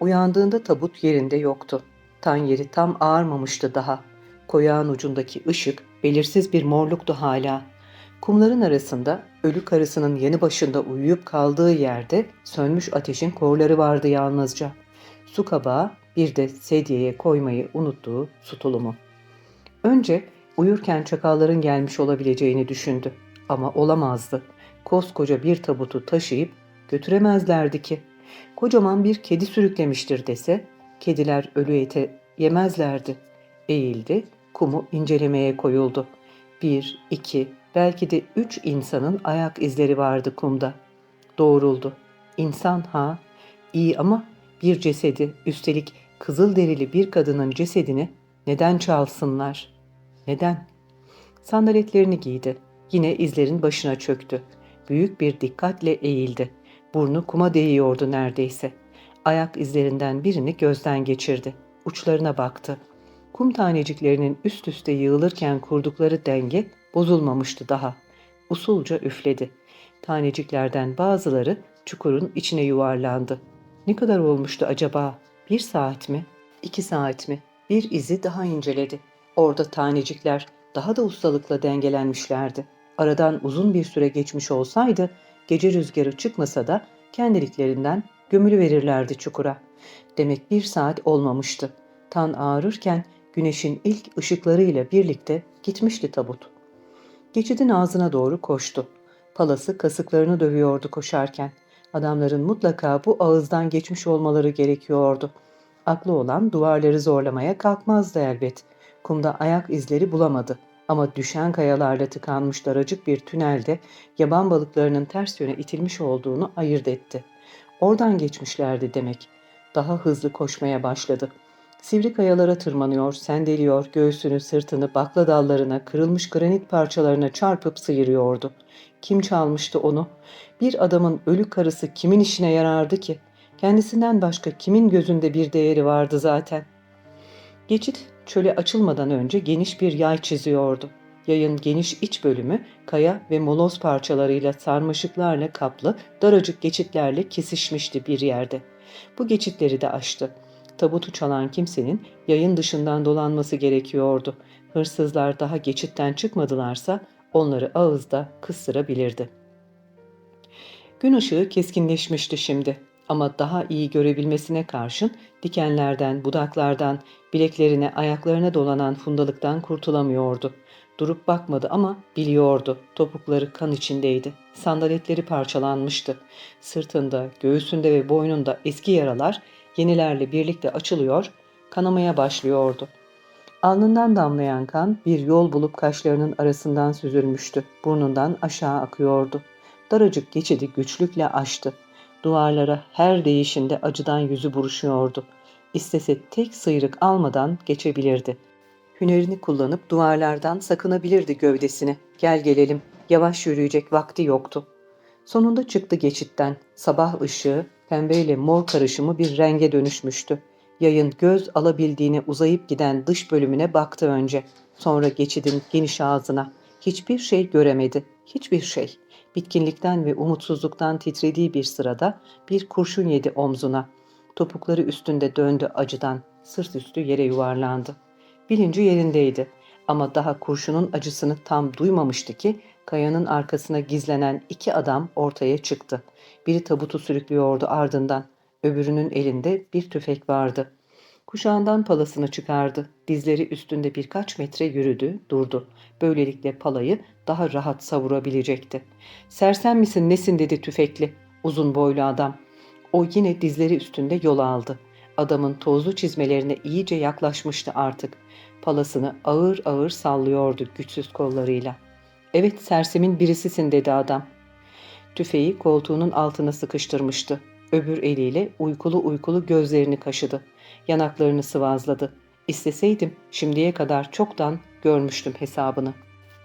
Uyandığında tabut yerinde yoktu. Tan yeri tam ağarmamıştı daha. Koyağın ucundaki ışık belirsiz bir morluktu hala. Kumların arasında ölü karısının yanı başında uyuyup kaldığı yerde sönmüş ateşin korları vardı yalnızca. Su kabağı bir de sedyeye koymayı unuttuğu su tulumu. Önce uyurken çakalların gelmiş olabileceğini düşündü. Ama olamazdı. Koskoca bir tabutu taşıyıp götüremezlerdi ki. Kocaman bir kedi sürüklemiştir dese, kediler ölü ete yemezlerdi. Eğildi, kumu incelemeye koyuldu. Bir, iki, belki de üç insanın ayak izleri vardı kumda. Doğruldu. İnsan ha, iyi ama bir cesedi, üstelik kızıl derili bir kadının cesedini neden çalsınlar? Neden? Sandaletlerini giydi. Yine izlerin başına çöktü. Büyük bir dikkatle eğildi. Burnu kuma değiyordu neredeyse. Ayak izlerinden birini gözden geçirdi. Uçlarına baktı. Kum taneciklerinin üst üste yığılırken kurdukları denge bozulmamıştı daha. Usulca üfledi. Taneciklerden bazıları çukurun içine yuvarlandı. Ne kadar olmuştu acaba? Bir saat mi? İki saat mi? Bir izi daha inceledi. Orada tanecikler daha da ustalıkla dengelenmişlerdi. Aradan uzun bir süre geçmiş olsaydı, gece rüzgarı çıkmasa da kendiliklerinden gömülü verirlerdi çukura. Demek bir saat olmamıştı. Tan ağrırken güneşin ilk ışıklarıyla birlikte gitmişti tabut. Geçidin ağzına doğru koştu. Palası kasıklarını dövüyordu koşarken. Adamların mutlaka bu ağızdan geçmiş olmaları gerekiyordu. Aklı olan duvarları zorlamaya kalkmazdı elbet. Kumda ayak izleri bulamadı. Ama düşen kayalarla tıkanmış daracık bir tünelde yaban balıklarının ters yöne itilmiş olduğunu ayırt etti. Oradan geçmişlerdi demek. Daha hızlı koşmaya başladı. Sivri kayalara tırmanıyor, sendeliyor, göğsünü, sırtını, bakla dallarına, kırılmış granit parçalarına çarpıp sıyırıyordu. Kim çalmıştı onu? Bir adamın ölü karısı kimin işine yarardı ki? Kendisinden başka kimin gözünde bir değeri vardı zaten? Geçit çöle açılmadan önce geniş bir yay çiziyordu. Yayın geniş iç bölümü kaya ve moloz parçalarıyla sarmaşıklarla kaplı daracık geçitlerle kesişmişti bir yerde. Bu geçitleri de aştı. Tabutu çalan kimsenin yayın dışından dolanması gerekiyordu. Hırsızlar daha geçitten çıkmadılarsa onları ağızda kıstırabilirdi. Gün ışığı keskinleşmişti şimdi ama daha iyi görebilmesine karşın dikenlerden, budaklardan, bileklerine, ayaklarına dolanan fundalıktan kurtulamıyordu. Durup bakmadı ama biliyordu. Topukları kan içindeydi. Sandaletleri parçalanmıştı. Sırtında, göğsünde ve boynunda eski yaralar yenilerle birlikte açılıyor, kanamaya başlıyordu. Alnından damlayan kan bir yol bulup kaşlarının arasından süzülmüştü. Burnundan aşağı akıyordu. Daracık geçidi güçlükle aştı. Duvarlara her değişinde acıdan yüzü buruşuyordu. İstese tek sıyrık almadan geçebilirdi. Hünerini kullanıp duvarlardan sakınabilirdi gövdesini. Gel gelelim, yavaş yürüyecek vakti yoktu. Sonunda çıktı geçitten. Sabah ışığı pembeyle mor karışımı bir renge dönüşmüştü. Yayın göz alabildiğine uzayıp giden dış bölümüne baktı önce. Sonra geçidin geniş ağzına. Hiçbir şey göremedi. Hiçbir şey. Bitkinlikten ve umutsuzluktan titrediği bir sırada bir kurşun yedi omzuna. Topukları üstünde döndü acıdan. Sırt üstü yere yuvarlandı. Bilinci yerindeydi. Ama daha kurşunun acısını tam duymamıştı ki kayanın arkasına gizlenen iki adam ortaya çıktı. Biri tabutu sürüklüyordu ardından. Öbürünün elinde bir tüfek vardı. Kuşağından palasını çıkardı. Dizleri üstünde birkaç metre yürüdü, durdu. Böylelikle palayı daha rahat savurabilecekti. Sersem misin nesin dedi tüfekli. Uzun boylu adam. O yine dizleri üstünde yol aldı. Adamın tozlu çizmelerine iyice yaklaşmıştı artık. Palasını ağır ağır sallıyordu güçsüz kollarıyla. Evet sersemin birisisin dedi adam. Tüfeği koltuğunun altına sıkıştırmıştı. Öbür eliyle uykulu uykulu gözlerini kaşıdı. Yanaklarını sıvazladı. İsteseydim şimdiye kadar çoktan görmüştüm hesabını.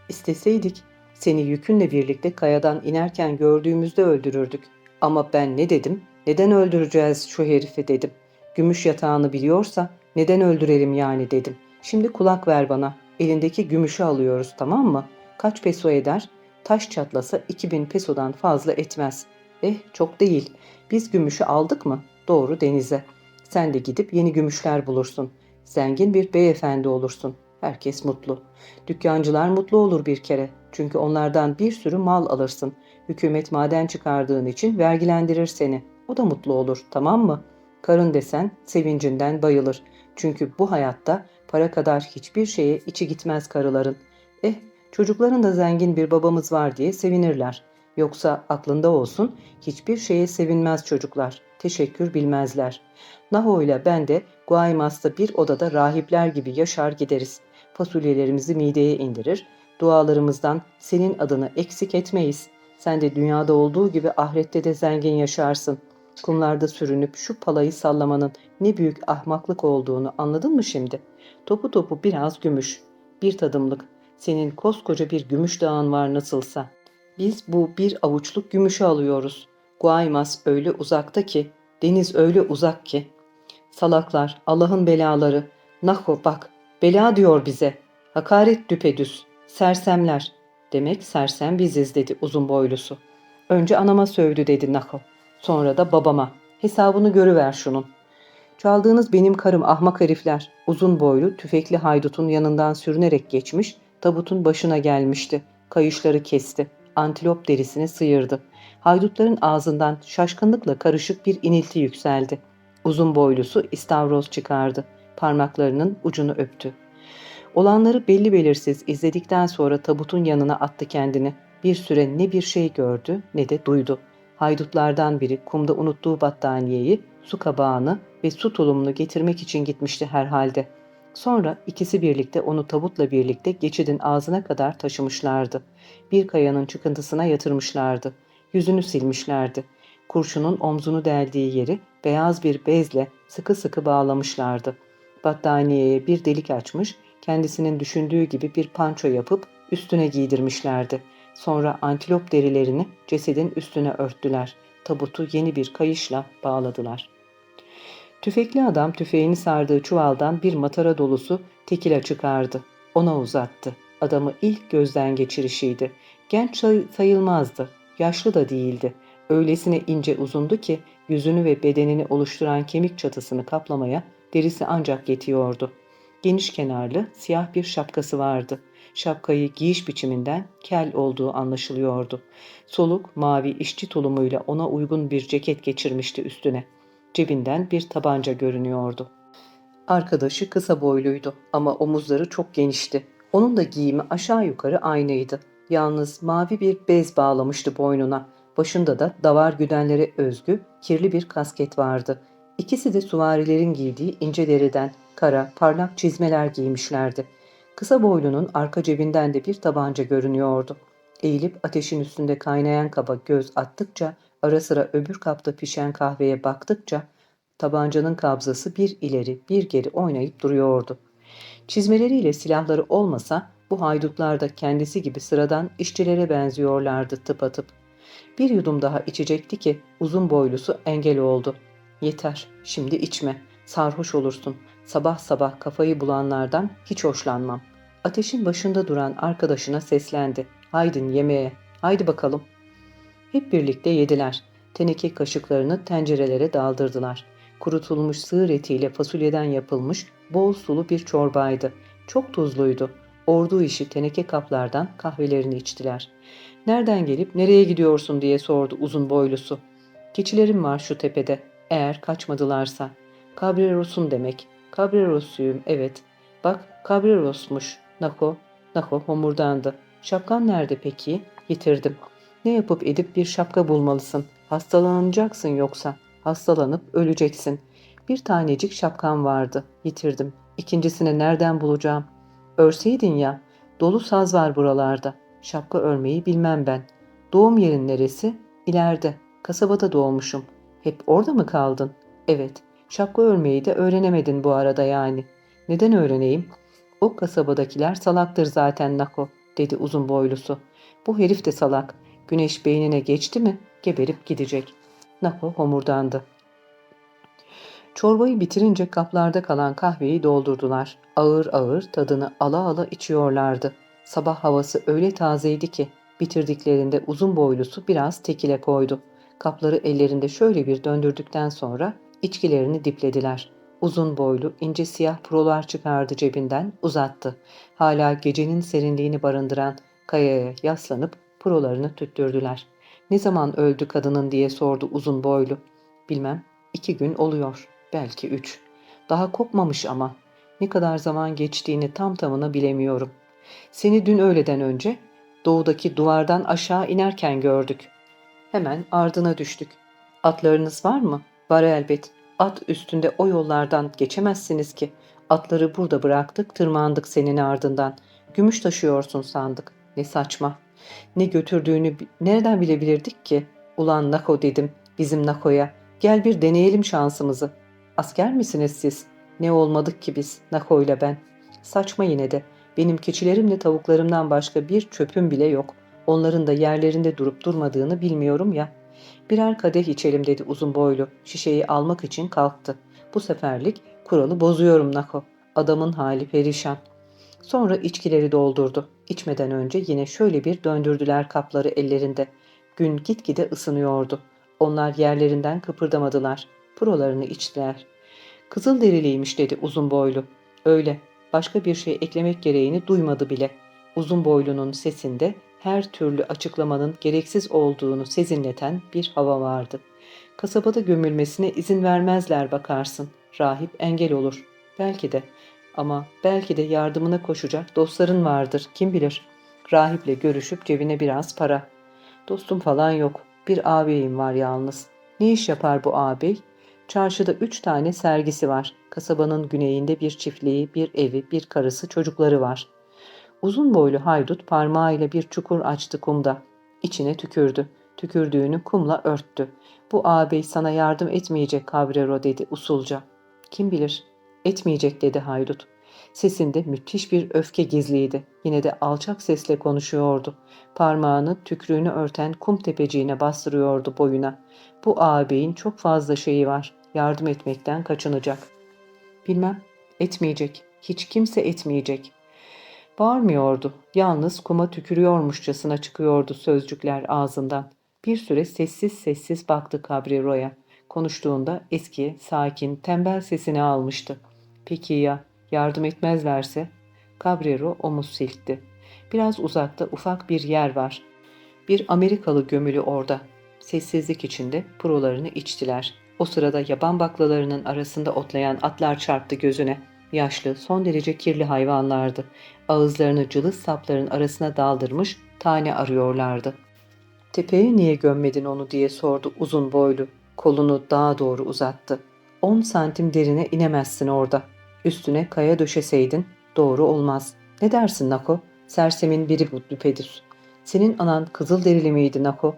İsteseydik seni yükünle birlikte kayadan inerken gördüğümüzde öldürürdük. Ama ben ne dedim? Neden öldüreceğiz şu herifi dedim. Gümüş yatağını biliyorsa neden öldürelim yani dedim. Şimdi kulak ver bana. Elindeki gümüşü alıyoruz tamam mı? Kaç peso eder? Taş çatlasa 2000 pesodan fazla etmez. Eh çok değil. Biz gümüşü aldık mı? Doğru denize. Sen de gidip yeni gümüşler bulursun. Zengin bir beyefendi olursun. Herkes mutlu. Dükkancılar mutlu olur bir kere. Çünkü onlardan bir sürü mal alırsın. Hükümet maden çıkardığın için vergilendirir seni. O da mutlu olur, tamam mı? Karın desen sevincinden bayılır. Çünkü bu hayatta para kadar hiçbir şeye içi gitmez karıların. Eh, çocukların da zengin bir babamız var diye sevinirler. Yoksa aklında olsun hiçbir şeye sevinmez çocuklar. Teşekkür bilmezler. Naho ile ben de Guaymas'ta bir odada rahipler gibi yaşar gideriz. Fasulyelerimizi mideye indirir, dualarımızdan senin adını eksik etmeyiz. Sen de dünyada olduğu gibi ahirette de zengin yaşarsın. Kumlarda sürünüp şu palayı sallamanın ne büyük ahmaklık olduğunu anladın mı şimdi? Topu topu biraz gümüş, bir tadımlık. Senin koskoca bir gümüş dağın var nasılsa. Biz bu bir avuçluk gümüşü alıyoruz. Guaymas öyle uzakta ki, deniz öyle uzak ki. Salaklar, Allah'ın belaları. Naho bak, bela diyor bize. Hakaret düpedüz. Sersemler. Demek sersem biziz dedi uzun boylusu. Önce anama sövdü dedi Naho. Sonra da babama. Hesabını görüver şunun. Çaldığınız benim karım ahmak herifler. Uzun boylu, tüfekli haydutun yanından sürünerek geçmiş, tabutun başına gelmişti. Kayışları kesti. Antilop derisini sıyırdı. Haydutların ağzından şaşkınlıkla karışık bir inilti yükseldi. Uzun boylusu istavroz çıkardı. Parmaklarının ucunu öptü. Olanları belli belirsiz izledikten sonra tabutun yanına attı kendini. Bir süre ne bir şey gördü ne de duydu. Haydutlardan biri kumda unuttuğu battaniyeyi, su kabağını ve su tulumunu getirmek için gitmişti herhalde. Sonra ikisi birlikte onu tabutla birlikte geçidin ağzına kadar taşımışlardı. Bir kayanın çıkıntısına yatırmışlardı. Yüzünü silmişlerdi. Kurşunun omzunu deldiği yeri beyaz bir bezle sıkı sıkı bağlamışlardı. Battaniyeye bir delik açmış, kendisinin düşündüğü gibi bir panço yapıp üstüne giydirmişlerdi. Sonra antilop derilerini cesedin üstüne örttüler. Tabutu yeni bir kayışla bağladılar. Tüfekli adam tüfeğini sardığı çuvaldan bir matara dolusu tekila çıkardı. Ona uzattı. Adamı ilk gözden geçirişiydi. Genç say- sayılmazdı. Yaşlı da değildi. Öylesine ince uzundu ki yüzünü ve bedenini oluşturan kemik çatısını kaplamaya derisi ancak yetiyordu. Geniş kenarlı siyah bir şapkası vardı. Şapkayı giyiş biçiminden kel olduğu anlaşılıyordu. Soluk mavi işçi tulumuyla ona uygun bir ceket geçirmişti üstüne. Cebinden bir tabanca görünüyordu. Arkadaşı kısa boyluydu ama omuzları çok genişti. Onun da giyimi aşağı yukarı aynıydı. Yalnız mavi bir bez bağlamıştı boynuna. Başında da davar güdenlere özgü kirli bir kasket vardı. İkisi de suvarilerin giydiği ince deriden kara, parlak çizmeler giymişlerdi. Kısa boylunun arka cebinden de bir tabanca görünüyordu. Eğilip ateşin üstünde kaynayan kaba göz attıkça, ara sıra öbür kapta pişen kahveye baktıkça, tabancanın kabzası bir ileri bir geri oynayıp duruyordu. Çizmeleriyle silahları olmasa bu haydutlar da kendisi gibi sıradan işçilere benziyorlardı tıpatıp. Bir yudum daha içecekti ki uzun boylusu engel oldu. Yeter, şimdi içme, sarhoş olursun. Sabah sabah kafayı bulanlardan hiç hoşlanmam. Ateşin başında duran arkadaşına seslendi. Haydin yemeğe, haydi bakalım. Hep birlikte yediler. Teneke kaşıklarını tencerelere daldırdılar. Kurutulmuş sığır etiyle fasulyeden yapılmış bol sulu bir çorbaydı. Çok tuzluydu. Ordu işi teneke kaplardan kahvelerini içtiler. Nereden gelip nereye gidiyorsun diye sordu uzun boylusu. Keçilerim var şu tepede. Eğer kaçmadılarsa. Cabreros'un demek. Cabreros'uyum evet. Bak Cabreros'muş. Nako. Nako homurdandı. Şapkan nerede peki? Getirdim. Ne yapıp edip bir şapka bulmalısın. Hastalanacaksın yoksa. Hastalanıp öleceksin. Bir tanecik şapkan vardı. Yitirdim. İkincisini nereden bulacağım? Örseydin ya. Dolu saz var buralarda. Şapka örmeyi bilmem ben. Doğum yerin neresi? İleride. Kasabada doğmuşum. Hep orada mı kaldın? Evet. Şapka örmeyi de öğrenemedin bu arada yani. Neden öğreneyim? O kasabadakiler salaktır zaten Nako, dedi uzun boylusu. Bu herif de salak. Güneş beynine geçti mi geberip gidecek. Nako homurdandı. Çorbayı bitirince kaplarda kalan kahveyi doldurdular. Ağır ağır tadını ala ala içiyorlardı. Sabah havası öyle tazeydi ki bitirdiklerinde uzun boylusu biraz tekile koydu. Kapları ellerinde şöyle bir döndürdükten sonra İçkilerini diplediler. Uzun boylu, ince siyah prolar çıkardı cebinden, uzattı. Hala gecenin serinliğini barındıran kayaya yaslanıp prolarını tüttürdüler. Ne zaman öldü kadının diye sordu uzun boylu. Bilmem, iki gün oluyor, belki üç. Daha kopmamış ama. Ne kadar zaman geçtiğini tam tamına bilemiyorum. Seni dün öğleden önce doğudaki duvardan aşağı inerken gördük. Hemen ardına düştük. Atlarınız var mı? Var elbet. At üstünde o yollardan geçemezsiniz ki. Atları burada bıraktık, tırmandık senin ardından. Gümüş taşıyorsun sandık. Ne saçma. Ne götürdüğünü nereden bilebilirdik ki? Ulan Nako dedim bizim Nako'ya. Gel bir deneyelim şansımızı. Asker misiniz siz? Ne olmadık ki biz, Nako ile ben. Saçma yine de. Benim keçilerimle tavuklarımdan başka bir çöpüm bile yok. Onların da yerlerinde durup durmadığını bilmiyorum ya. Birer kadeh içelim dedi uzun boylu. Şişeyi almak için kalktı. Bu seferlik kuralı bozuyorum Nako. Adamın hali perişan. Sonra içkileri doldurdu. İçmeden önce yine şöyle bir döndürdüler kapları ellerinde. Gün gitgide ısınıyordu. Onlar yerlerinden kıpırdamadılar. Prolarını içtiler. Kızıl deriliymiş dedi uzun boylu. Öyle. Başka bir şey eklemek gereğini duymadı bile. Uzun boylunun sesinde her türlü açıklamanın gereksiz olduğunu sezinleten bir hava vardı. Kasabada gömülmesine izin vermezler bakarsın. Rahip engel olur. Belki de. Ama belki de yardımına koşacak dostların vardır. Kim bilir. Rahiple görüşüp cebine biraz para. Dostum falan yok. Bir ağabeyim var yalnız. Ne iş yapar bu ağabey? Çarşıda üç tane sergisi var. Kasabanın güneyinde bir çiftliği, bir evi, bir karısı, çocukları var. Uzun boylu haydut parmağıyla bir çukur açtı kumda. İçine tükürdü. Tükürdüğünü kumla örttü. Bu ağabey sana yardım etmeyecek Cabrero dedi usulca. Kim bilir? Etmeyecek dedi haydut. Sesinde müthiş bir öfke gizliydi. Yine de alçak sesle konuşuyordu. Parmağını tükrüğünü örten kum tepeciğine bastırıyordu boyuna. Bu ağabeyin çok fazla şeyi var. Yardım etmekten kaçınacak. Bilmem. Etmeyecek. Hiç kimse etmeyecek. Bağırmıyordu. Yalnız kuma tükürüyormuşçasına çıkıyordu sözcükler ağzından. Bir süre sessiz sessiz baktı Cabrero'ya. Konuştuğunda eski, sakin, tembel sesini almıştı. Peki ya yardım etmezlerse? Cabrero omuz silkti. Biraz uzakta ufak bir yer var. Bir Amerikalı gömülü orada. Sessizlik içinde prolarını içtiler. O sırada yaban baklalarının arasında otlayan atlar çarptı gözüne. Yaşlı, son derece kirli hayvanlardı. Ağızlarını cılız sapların arasına daldırmış, tane arıyorlardı. Tepeye niye gömmedin onu diye sordu uzun boylu. Kolunu dağa doğru uzattı. On santim derine inemezsin orada. Üstüne kaya döşeseydin doğru olmaz. Ne dersin Nako? Sersemin biri bu düpedüz. Senin anan kızıl derili miydi Nako?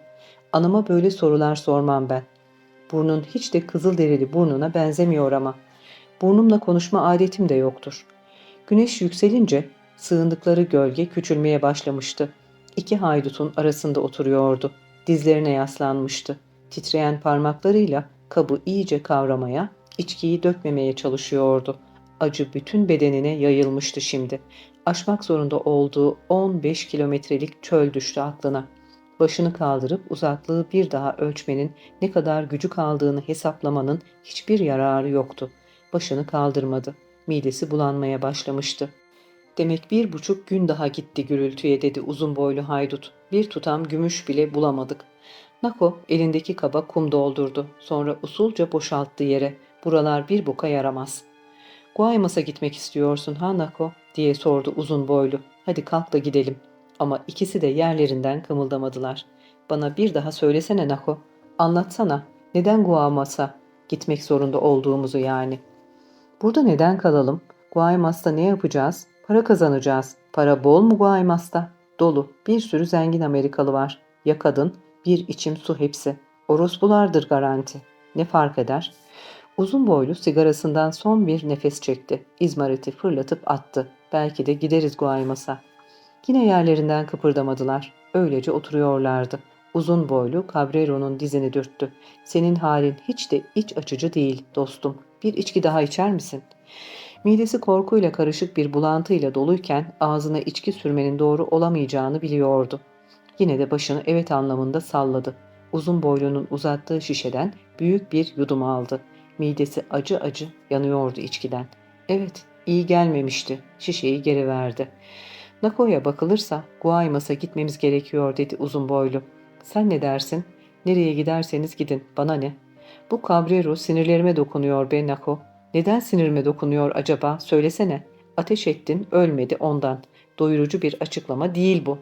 Anama böyle sorular sormam ben. Burnun hiç de kızıl derili burnuna benzemiyor ama. Burnumla konuşma adetim de yoktur. Güneş yükselince sığındıkları gölge küçülmeye başlamıştı. İki haydutun arasında oturuyordu. Dizlerine yaslanmıştı. Titreyen parmaklarıyla kabı iyice kavramaya, içkiyi dökmemeye çalışıyordu. Acı bütün bedenine yayılmıştı şimdi. Aşmak zorunda olduğu 15 kilometrelik çöl düştü aklına. Başını kaldırıp uzaklığı bir daha ölçmenin ne kadar gücü kaldığını hesaplamanın hiçbir yararı yoktu. Başını kaldırmadı. Midesi bulanmaya başlamıştı. Demek bir buçuk gün daha gitti gürültüye dedi uzun boylu haydut. Bir tutam gümüş bile bulamadık. Nako elindeki kaba kum doldurdu. Sonra usulca boşalttı yere. Buralar bir boka yaramaz. Guaymas'a gitmek istiyorsun ha Nako diye sordu uzun boylu. Hadi kalk da gidelim. Ama ikisi de yerlerinden kımıldamadılar. Bana bir daha söylesene Nako. Anlatsana. Neden Guaymas'a gitmek zorunda olduğumuzu yani. Burada neden kalalım? Guaymas'ta ne yapacağız? Para kazanacağız. Para bol mu Guaymas'ta? Dolu. Bir sürü zengin Amerikalı var. Ya kadın, bir içim su hepsi. Orospulardır garanti. Ne fark eder? Uzun boylu sigarasından son bir nefes çekti. İzmariti fırlatıp attı. Belki de gideriz Guaymas'a. Yine yerlerinden kıpırdamadılar. Öylece oturuyorlardı. Uzun boylu Cabrero'nun dizini dürttü. Senin halin hiç de iç açıcı değil dostum. Bir içki daha içer misin? Midesi korkuyla karışık bir bulantıyla doluyken ağzına içki sürmenin doğru olamayacağını biliyordu. Yine de başını evet anlamında salladı. Uzun boylunun uzattığı şişeden büyük bir yudum aldı. Midesi acı acı yanıyordu içkiden. Evet, iyi gelmemişti. Şişeyi geri verdi. Nako'ya bakılırsa Guaymas'a gitmemiz gerekiyor dedi uzun boylu. Sen ne dersin? Nereye giderseniz gidin, bana ne? Bu Cabrero sinirlerime dokunuyor be Nako. Neden sinirime dokunuyor acaba? Söylesene. Ateş ettin, ölmedi ondan. Doyurucu bir açıklama değil bu.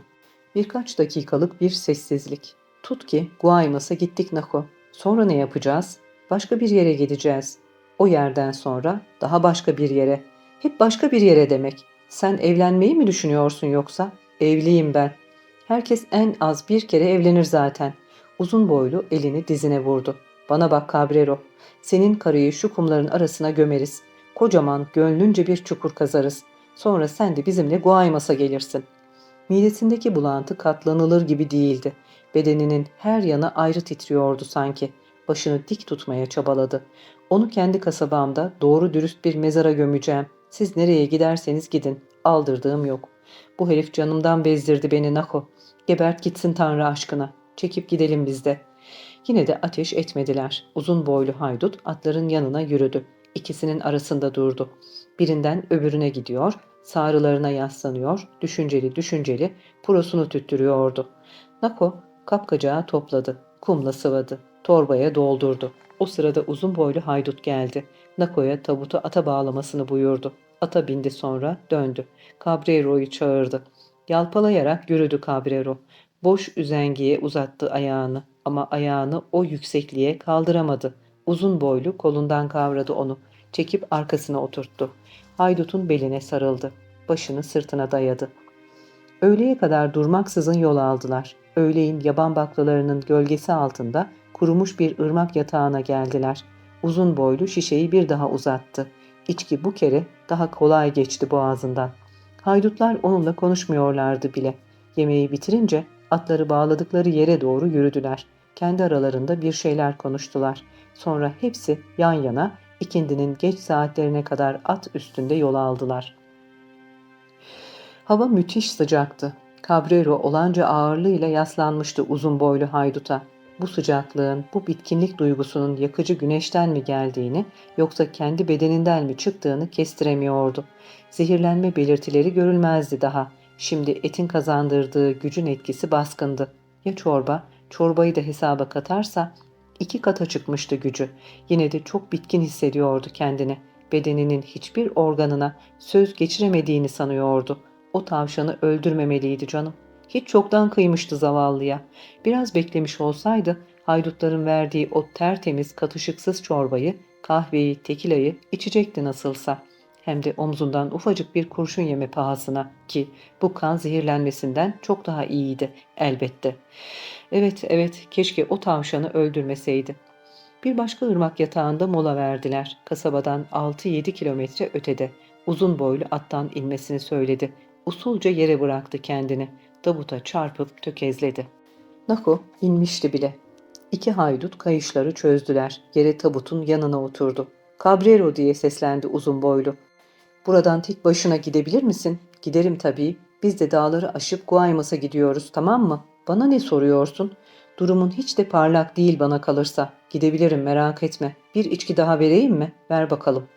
Birkaç dakikalık bir sessizlik. Tut ki Guaymas'a gittik Nako. Sonra ne yapacağız? Başka bir yere gideceğiz. O yerden sonra daha başka bir yere. Hep başka bir yere demek. Sen evlenmeyi mi düşünüyorsun yoksa? Evliyim ben. Herkes en az bir kere evlenir zaten. Uzun boylu elini dizine vurdu. Bana bak Cabrero. Senin karıyı şu kumların arasına gömeriz. Kocaman gönlünce bir çukur kazarız. Sonra sen de bizimle Guaymas'a gelirsin. Midesindeki bulantı katlanılır gibi değildi. Bedeninin her yanı ayrı titriyordu sanki. Başını dik tutmaya çabaladı. Onu kendi kasabamda doğru dürüst bir mezara gömeceğim. Siz nereye giderseniz gidin. Aldırdığım yok. Bu herif canımdan bezdirdi beni Nako. Gebert gitsin Tanrı aşkına. Çekip gidelim biz de. Yine de ateş etmediler. Uzun boylu haydut atların yanına yürüdü. İkisinin arasında durdu. Birinden öbürüne gidiyor, sağrılarına yaslanıyor, düşünceli düşünceli prosunu tüttürüyordu. Nako kapkacağı topladı, kumla sıvadı, torbaya doldurdu. O sırada uzun boylu haydut geldi. Nako'ya tabutu ata bağlamasını buyurdu. Ata bindi sonra döndü. Cabrero'yu çağırdı. Yalpalayarak yürüdü Cabrero. Boş üzengiye uzattı ayağını ama ayağını o yüksekliğe kaldıramadı. Uzun boylu kolundan kavradı onu. Çekip arkasına oturttu. Haydutun beline sarıldı. Başını sırtına dayadı. Öğleye kadar durmaksızın yol aldılar. Öğleyin yaban baklalarının gölgesi altında kurumuş bir ırmak yatağına geldiler. Uzun boylu şişeyi bir daha uzattı. İçki bu kere daha kolay geçti boğazından. Haydutlar onunla konuşmuyorlardı bile. Yemeği bitirince atları bağladıkları yere doğru yürüdüler. Kendi aralarında bir şeyler konuştular. Sonra hepsi yan yana ikindinin geç saatlerine kadar at üstünde yol aldılar. Hava müthiş sıcaktı. Cabrero olanca ağırlığıyla yaslanmıştı uzun boylu hayduta. Bu sıcaklığın, bu bitkinlik duygusunun yakıcı güneşten mi geldiğini yoksa kendi bedeninden mi çıktığını kestiremiyordu. Zehirlenme belirtileri görülmezdi daha. Şimdi etin kazandırdığı gücün etkisi baskındı. Ya çorba, çorbayı da hesaba katarsa iki kata çıkmıştı gücü. Yine de çok bitkin hissediyordu kendini. Bedeninin hiçbir organına söz geçiremediğini sanıyordu. O tavşanı öldürmemeliydi canım. Hiç çoktan kıymıştı zavallıya. Biraz beklemiş olsaydı haydutların verdiği o tertemiz katışıksız çorbayı, kahveyi, tekilayı içecekti nasılsa. Hem de omzundan ufacık bir kurşun yeme pahasına ki bu kan zehirlenmesinden çok daha iyiydi elbette. Evet evet keşke o tavşanı öldürmeseydi. Bir başka ırmak yatağında mola verdiler. Kasabadan 6-7 kilometre ötede. Uzun boylu attan inmesini söyledi. Usulca yere bıraktı kendini. Tabuta çarpıp tökezledi. Nako inmişti bile. İki haydut kayışları çözdüler. Yere tabutun yanına oturdu. Cabrero diye seslendi uzun boylu. Buradan tek başına gidebilir misin? Giderim tabii. Biz de dağları aşıp Guaymas'a gidiyoruz tamam mı? Bana ne soruyorsun? Durumun hiç de parlak değil bana kalırsa. Gidebilirim merak etme. Bir içki daha vereyim mi? Ver bakalım.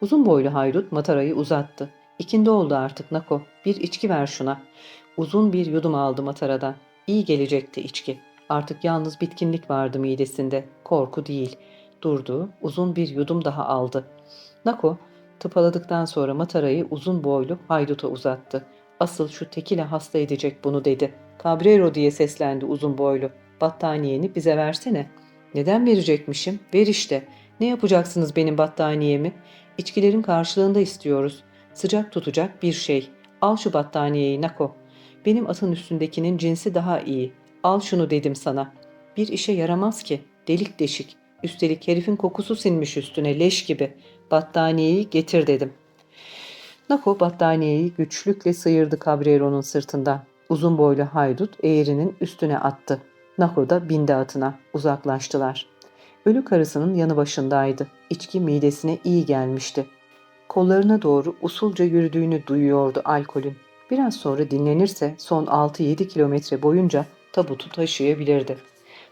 Uzun boylu haydut matarayı uzattı. İkindi oldu artık Nako. Bir içki ver şuna. Uzun bir yudum aldı mataradan. İyi gelecekti içki. Artık yalnız bitkinlik vardı midesinde. Korku değil. Durdu. Uzun bir yudum daha aldı. Nako tıpaladıktan sonra matarayı uzun boylu hayduta uzattı. Asıl şu tekile hasta edecek bunu dedi. Cabrero diye seslendi uzun boylu. Battaniyeni bize versene. Neden verecekmişim? Ver işte. Ne yapacaksınız benim battaniyemi? İçkilerin karşılığında istiyoruz. Sıcak tutacak bir şey. Al şu battaniyeyi Nako. Benim atın üstündekinin cinsi daha iyi. Al şunu dedim sana. Bir işe yaramaz ki. Delik deşik. Üstelik herifin kokusu sinmiş üstüne leş gibi. Battaniyeyi getir dedim. Nako battaniyeyi güçlükle sıyırdı Cabrero'nun sırtından. Uzun boylu haydut eğrinin üstüne attı. Nako da bindi atına. Uzaklaştılar. Ölü karısının yanı başındaydı. İçki midesine iyi gelmişti. Kollarına doğru usulca yürüdüğünü duyuyordu alkolün. Biraz sonra dinlenirse son 6-7 kilometre boyunca tabutu taşıyabilirdi.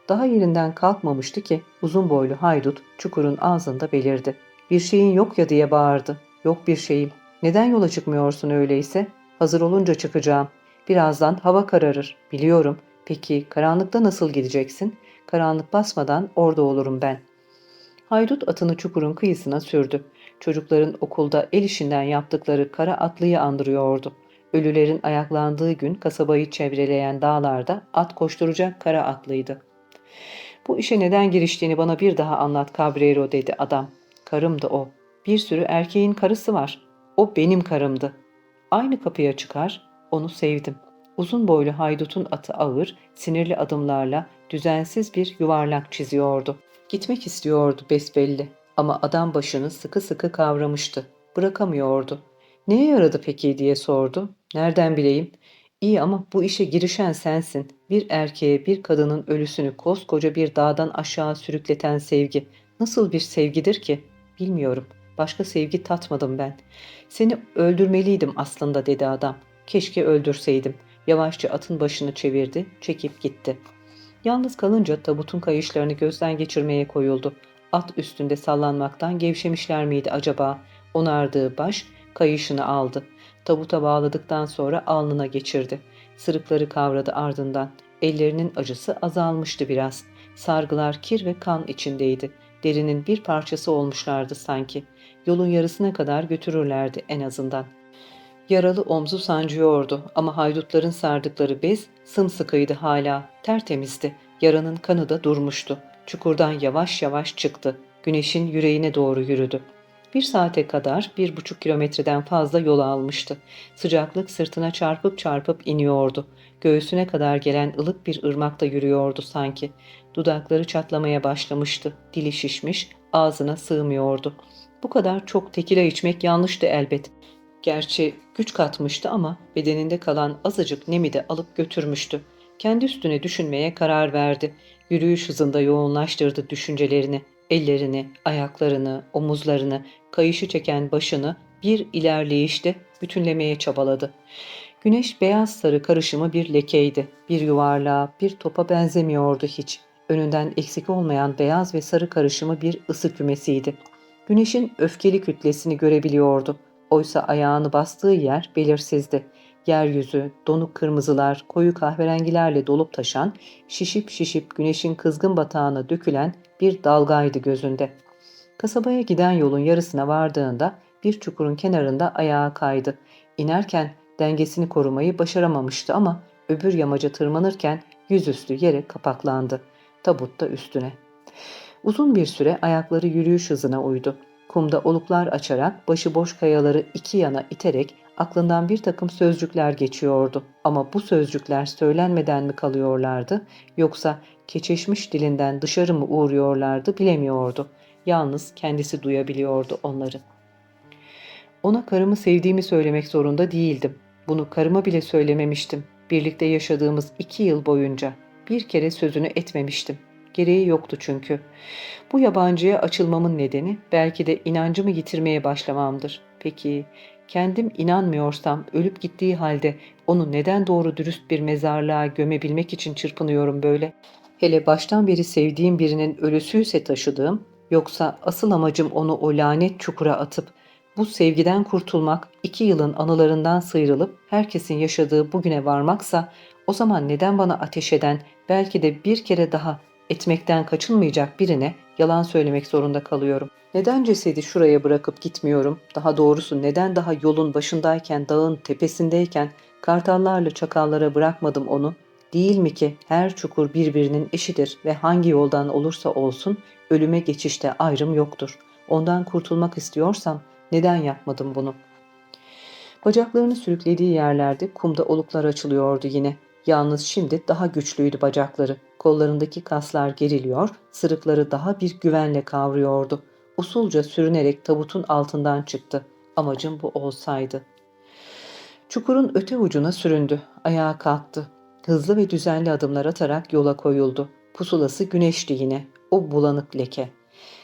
Daha yerinden kalkmamıştı ki uzun boylu haydut çukurun ağzında belirdi. Bir şeyin yok ya diye bağırdı. Yok bir şeyim. Neden yola çıkmıyorsun öyleyse? Hazır olunca çıkacağım. Birazdan hava kararır. Biliyorum. Peki karanlıkta nasıl gideceksin? Karanlık basmadan orada olurum ben. Haydut atını çukurun kıyısına sürdü. Çocukların okulda el işinden yaptıkları kara atlıyı andırıyordu. Ölülerin ayaklandığı gün kasabayı çevreleyen dağlarda at koşturacak kara atlıydı. Bu işe neden giriştiğini bana bir daha anlat Cabrero dedi adam. Karımdı o. Bir sürü erkeğin karısı var. O benim karımdı. Aynı kapıya çıkar, onu sevdim. Uzun boylu haydutun atı ağır, sinirli adımlarla düzensiz bir yuvarlak çiziyordu. Gitmek istiyordu besbelli ama adam başını sıkı sıkı kavramıştı. Bırakamıyordu. Neye yaradı peki diye sordu. Nereden bileyim? İyi ama bu işe girişen sensin. Bir erkeğe bir kadının ölüsünü koskoca bir dağdan aşağı sürükleten sevgi. Nasıl bir sevgidir ki? Bilmiyorum. Başka sevgi tatmadım ben. Seni öldürmeliydim aslında dedi adam. Keşke öldürseydim. Yavaşça atın başını çevirdi, çekip gitti. Yalnız kalınca tabutun kayışlarını gözden geçirmeye koyuldu. At üstünde sallanmaktan gevşemişler miydi acaba? Onardığı baş kayışını aldı. Tabuta bağladıktan sonra alnına geçirdi. Sırıkları kavradı ardından. Ellerinin acısı azalmıştı biraz. Sargılar kir ve kan içindeydi. Derinin bir parçası olmuşlardı sanki. Yolun yarısına kadar götürürlerdi en azından. Yaralı omzu sancıyordu ama haydutların sardıkları bez sımsıkıydı hala, tertemizdi. Yaranın kanı da durmuştu. Çukurdan yavaş yavaş çıktı. Güneşin yüreğine doğru yürüdü. Bir saate kadar bir buçuk kilometreden fazla yol almıştı. Sıcaklık sırtına çarpıp çarpıp iniyordu. Göğsüne kadar gelen ılık bir ırmakta yürüyordu sanki. Dudakları çatlamaya başlamıştı. Dili şişmiş, ağzına sığmıyordu. Bu kadar çok tekila içmek yanlıştı elbet. Gerçi güç katmıştı ama bedeninde kalan azıcık nemi de alıp götürmüştü. Kendi üstüne düşünmeye karar verdi. Yürüyüş hızında yoğunlaştırdı düşüncelerini, ellerini, ayaklarını, omuzlarını, kayışı çeken başını bir ilerleyişte bütünlemeye çabaladı. Güneş beyaz sarı karışımı bir lekeydi. Bir yuvarlığa, bir topa benzemiyordu hiç. Önünden eksik olmayan beyaz ve sarı karışımı bir ısı kümesiydi. Güneşin öfkeli kütlesini görebiliyordu. Oysa ayağını bastığı yer belirsizdi. Yeryüzü, donuk kırmızılar, koyu kahverengilerle dolup taşan, şişip şişip güneşin kızgın batağına dökülen bir dalgaydı gözünde. Kasabaya giden yolun yarısına vardığında bir çukurun kenarında ayağa kaydı. İnerken dengesini korumayı başaramamıştı ama öbür yamaca tırmanırken yüzüstü yere kapaklandı. Tabut da üstüne. Uzun bir süre ayakları yürüyüş hızına uydu. Kumda oluklar açarak başıboş kayaları iki yana iterek aklından bir takım sözcükler geçiyordu. Ama bu sözcükler söylenmeden mi kalıyorlardı yoksa keçeşmiş dilinden dışarı mı uğruyorlardı bilemiyordu. Yalnız kendisi duyabiliyordu onları. Ona karımı sevdiğimi söylemek zorunda değildim. Bunu karıma bile söylememiştim. Birlikte yaşadığımız iki yıl boyunca bir kere sözünü etmemiştim. Gereği yoktu çünkü. Bu yabancıya açılmamın nedeni belki de inancımı yitirmeye başlamamdır. Peki kendim inanmıyorsam ölüp gittiği halde onu neden doğru dürüst bir mezarlığa gömebilmek için çırpınıyorum böyle? Hele baştan beri sevdiğim birinin ölüsüyse taşıdığım, yoksa asıl amacım onu o lanet çukura atıp bu sevgiden kurtulmak, iki yılın anılarından sıyrılıp herkesin yaşadığı bugüne varmaksa o zaman neden bana ateş eden, belki de bir kere daha etmekten kaçınmayacak birine yalan söylemek zorunda kalıyorum. Neden cesedi şuraya bırakıp gitmiyorum? Daha doğrusu neden daha yolun başındayken, dağın tepesindeyken kartallarla çakallara bırakmadım onu? Değil mi ki her çukur birbirinin eşidir ve hangi yoldan olursa olsun ölüme geçişte ayrım yoktur. Ondan kurtulmak istiyorsam neden yapmadım bunu? Bacaklarını sürüklediği yerlerde kumda oluklar açılıyordu yine. Yalnız şimdi daha güçlüydü bacakları. Kollarındaki kaslar geriliyor, sırıkları daha bir güvenle kavruyordu. Usulca sürünerek tabutun altından çıktı. Amacım bu olsaydı. Çukurun öte ucuna süründü. Ayağa kalktı. Hızlı ve düzenli adımlar atarak yola koyuldu. Pusulası güneşti yine. O bulanık leke.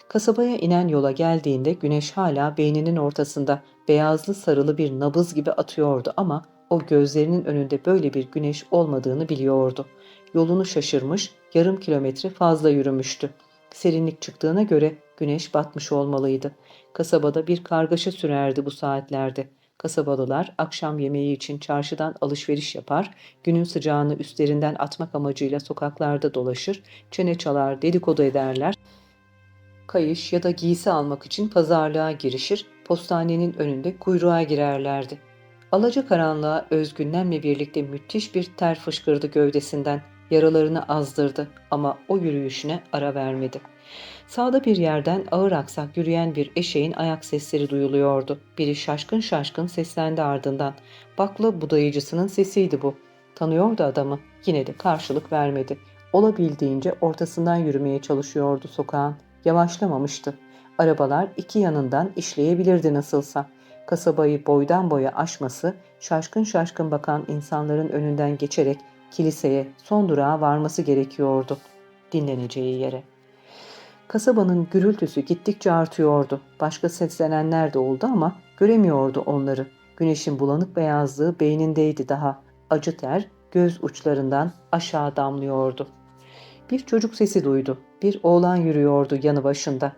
Kasabaya inen yola geldiğinde güneş hala beyninin ortasında beyazlı sarılı bir nabız gibi atıyordu ama o gözlerinin önünde böyle bir güneş olmadığını biliyordu. yolunu şaşırmış, yarım kilometre fazla yürümüştü. Serinlik çıktığına göre güneş batmış olmalıydı. Kasabada bir kargaşa sürerdi bu saatlerde. Kasabalılar akşam yemeği için çarşıdan alışveriş yapar, günün sıcağını üstlerinden atmak amacıyla sokaklarda dolaşır, çene çalar, dedikodu ederler. Kayış ya da giysi almak için pazarlığa girişir, postanenin önünde kuyruğa girerlerdi. Alacakaranlığa özgünlenle birlikte müthiş bir ter fışkırdı gövdesinden, yaralarını azdırdı ama o yürüyüşüne ara vermedi. Sağda bir yerden ağır aksak yürüyen bir eşeğin ayak sesleri duyuluyordu. Biri şaşkın şaşkın seslendi ardından. Bakla budayıcısının sesiydi bu. Tanıyordu adamı. Yine de karşılık vermedi. Olabildiğince ortasından yürümeye çalışıyordu sokağın. Yavaşlamamıştı. Arabalar iki yanından işleyebilirdi nasılsa. Kasabayı boydan boya aşması, şaşkın şaşkın bakan insanların önünden geçerek kiliseye, son durağa varması gerekiyordu. Dinleneceği yere. Kasabanın gürültüsü gittikçe artıyordu. Başka seslenenler de oldu ama göremiyordu onları. Güneşin bulanık beyazlığı beynindeydi daha. Acı ter göz uçlarından aşağı damlıyordu. Bir çocuk sesi duydu. Bir oğlan yürüyordu yanı başında.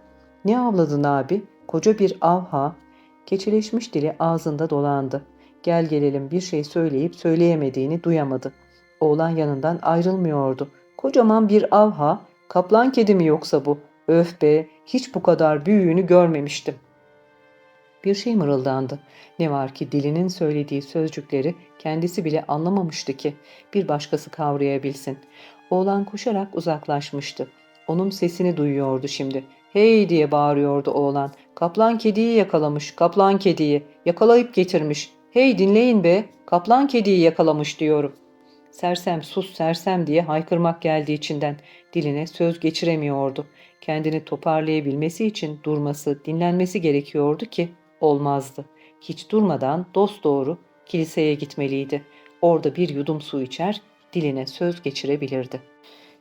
Ne avladın abi? Koca bir avha. Keçeleşmiş dili ağzında dolandı. Gel gelelim bir şey söyleyip söyleyemediğini duyamadı. Oğlan yanından ayrılmıyordu. Kocaman bir avha. Kaplan kedi mi yoksa bu? Öf be, hiç bu kadar büyüğünü görmemiştim. Bir şey mırıldandı. Ne var ki dilinin söylediği sözcükleri kendisi bile anlamamıştı ki bir başkası kavrayabilsin. Oğlan koşarak uzaklaşmıştı. Onun sesini duyuyordu şimdi. Hey diye bağırıyordu oğlan. Kaplan kediyi yakalamış, kaplan kediyi. Yakalayıp getirmiş. Hey dinleyin be, kaplan kediyi yakalamış diyorum. Sersem sus sersem diye haykırmak geldi içinden. Diline söz geçiremiyordu. Kendini toparlayabilmesi için durması, dinlenmesi gerekiyordu ki olmazdı. Hiç durmadan dosdoğru kiliseye gitmeliydi. Orada bir yudum su içer, diline söz geçirebilirdi.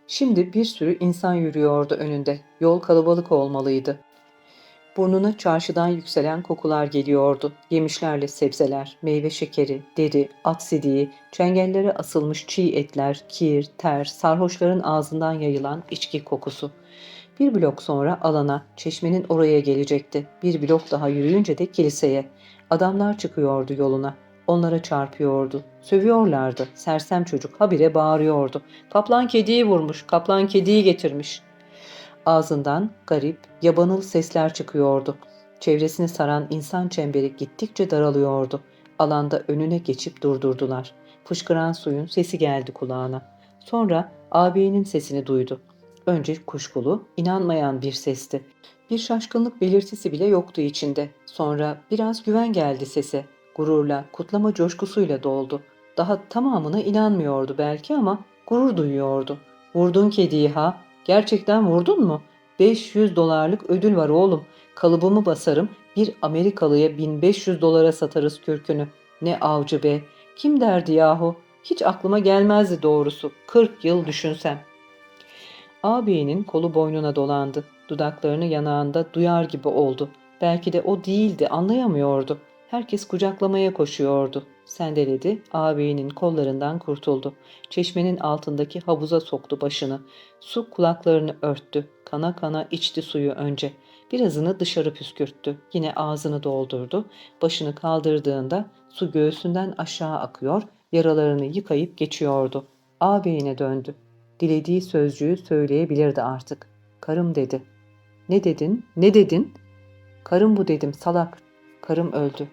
Şimdi bir sürü insan yürüyordu önünde. Yol kalabalık olmalıydı. Burnuna çarşıdan yükselen kokular geliyordu. Yemişlerle sebzeler, meyve şekeri, deri, at sidiği, çengellere asılmış çiğ etler, kir, ter, sarhoşların ağzından yayılan içki kokusu. Bir blok sonra alana, çeşmenin oraya gelecekti. Bir blok daha yürüyünce de kiliseye. Adamlar çıkıyordu yoluna. Onlara çarpıyordu. Sövüyorlardı. Sersem çocuk habire bağırıyordu. Kaplan kediyi vurmuş, kaplan kediyi getirmiş. Ağzından garip, yabanıl sesler çıkıyordu. Çevresini saran insan çemberi gittikçe daralıyordu. Alanda önüne geçip durdurdular. Fışkıran suyun sesi geldi kulağına. Sonra ağabeyinin sesini duydu. Önce kuşkulu, inanmayan bir sesti. Bir şaşkınlık belirtisi bile yoktu içinde. Sonra biraz güven geldi sese. Gururla, kutlama coşkusuyla doldu. Daha tamamına inanmıyordu belki ama gurur duyuyordu. Vurdun kediyi ha? Gerçekten vurdun mu? 500 dolarlık ödül var oğlum. Kalıbımı basarım, bir Amerikalıya 1500 dolara satarız kürkünü. Ne avcı be. Kim derdi yahu? Hiç aklıma gelmezdi doğrusu. 40 yıl düşünsem. Ağabeyinin kolu boynuna dolandı. Dudaklarını yanağında duyar gibi oldu. Belki de o değildi, anlayamıyordu. Herkes kucaklamaya koşuyordu. Sendeledi, ağabeyinin kollarından kurtuldu. Çeşmenin altındaki havuza soktu başını. Su kulaklarını örttü. Kana kana içti suyu önce. Birazını dışarı püskürttü. Yine ağzını doldurdu. Başını kaldırdığında su göğsünden aşağı akıyor, yaralarını yıkayıp geçiyordu. Ağabeyine döndü. Dilediği sözcüğü söyleyebilirdi artık. Karım dedi. Ne dedin? Ne dedin? Karım bu dedim salak. Karım öldü.